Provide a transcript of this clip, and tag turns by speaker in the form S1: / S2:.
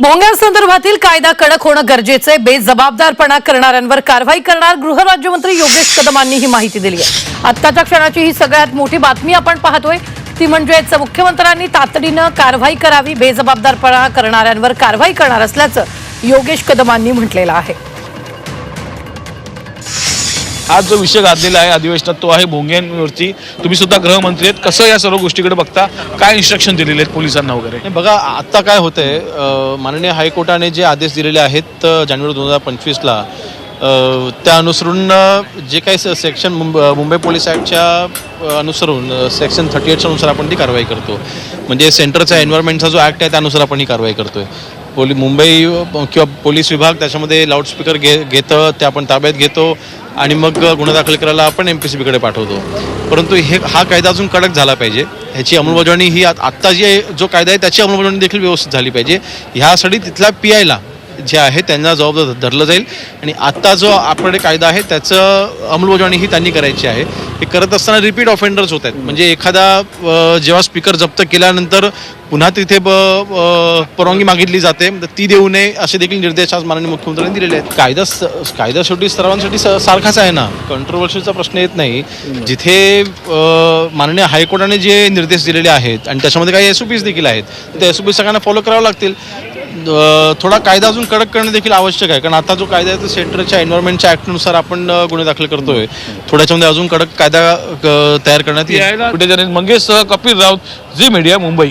S1: भोंग्यांसंदर्भातील कायदा कडक होणं गरजेचं आहे. बेजबाबदारपणा करणाऱ्यांवर कारवाई करणार गृहराज्यमंत्री योगेश कदमांनी ही माहिती दिली आहे. आत्ताच्या क्षणाची ही सगळ्यात मोठी बातमी आपण पाहतोय. ती म्हणजेच मुख्यमंत्र्यांनी तातडीनं कारवाई करावी बेजबाबदारपणा करणाऱ्यांवर कारवाई करणार असल्याचं योगेश कदमांनी म्हटलेलं आहे.
S2: आज जो विषय घातलेला आहे अधिवेशनात तो आहे भोंग्यांवरती. तुम्ही सुद्धा गृहमंत्री आहेत. कसं या सर्व गोष्टीकडे बघता? काय इन्स्ट्रक्शन दिलेले आहेत पोलिसांना वगैरे?
S3: बघा आता काय होतंय आहे माननीय हायकोर्टाने जे आदेश दिलेले आहेत जानेवारी दोन हजार पंचवीसला त्या अनुसरून जे काही सेक्शन मुंब- मुंबई पोलीस ॲक्टच्या अनुसरून सेक्शन थर्टी एटच्या अनुसार आपण ती कारवाई करतो. म्हणजे सेंटरचा एन्व्हायरमेंटचा जो ॲक्ट आहे त्यानुसार आपण ही कारवाई करतोय. पोली मुंबई किंवा पोलीस विभाग त्याच्यामध्ये लाऊडस्पीकर घे घेतं ते आपण ताब्यात घेतो आणि मग गुन्हा दाखल करायला आपण एम पी सी बीकडे पाठवतो. परंतु हे हा कायदा अजून कडक झाला पाहिजे. ह्याची अंमलबजावणी ही आत्ता जी जो कायदा आहे त्याची अंमलबजावणी देखील व्यवस्थित झाली पाहिजे. ह्यासाठी तिथल्या पी आयला जे आहे त्यांना जबाबदार धरलं जाईल. आणि आत्ता जो आपल्याकडे कायदा आहे त्याचं अंमलबजावणी ही त्यांनी करायची आहे. हे करत असताना रिपीट ऑफेंडर्स होत आहेत. म्हणजे एखादा जेव्हा स्पीकर जप्त केल्यानंतर पुन्हा तिथे परवानगी मागितली जाते ती देऊ नये असे देखील निर्देश आज माननीय मुख्यमंत्र्यांनी दिलेले आहेत. कायदा कायदा शेवटी सर्वांसाठी स- सारखाच आहे ना? कंट्रोवर्सीचा प्रश्न येत नाही. जिथे माननीय हायकोर्टाने जे निर्देश दिलेले आहेत आणि त्याच्यामध्ये काही एस ओ पीज देखील आहेत ते एस ओ पी सगळ्यांना फॉलो करावे लागतील. थोडा कायदा अजून कडक करणं देखील आवश्यक आहे. कारण आता जो कायदा आहे तो सेंटरच्या एन्व्हायरमेंटच्या ऍक्टनुसार आपण गुन्हे दाखल करतोय. थोड्याच्यामध्ये अजून कडक कायदा तयार करण्यात येईल.
S2: मंगेश सह कपिल राऊत झी मीडिया मुंबई.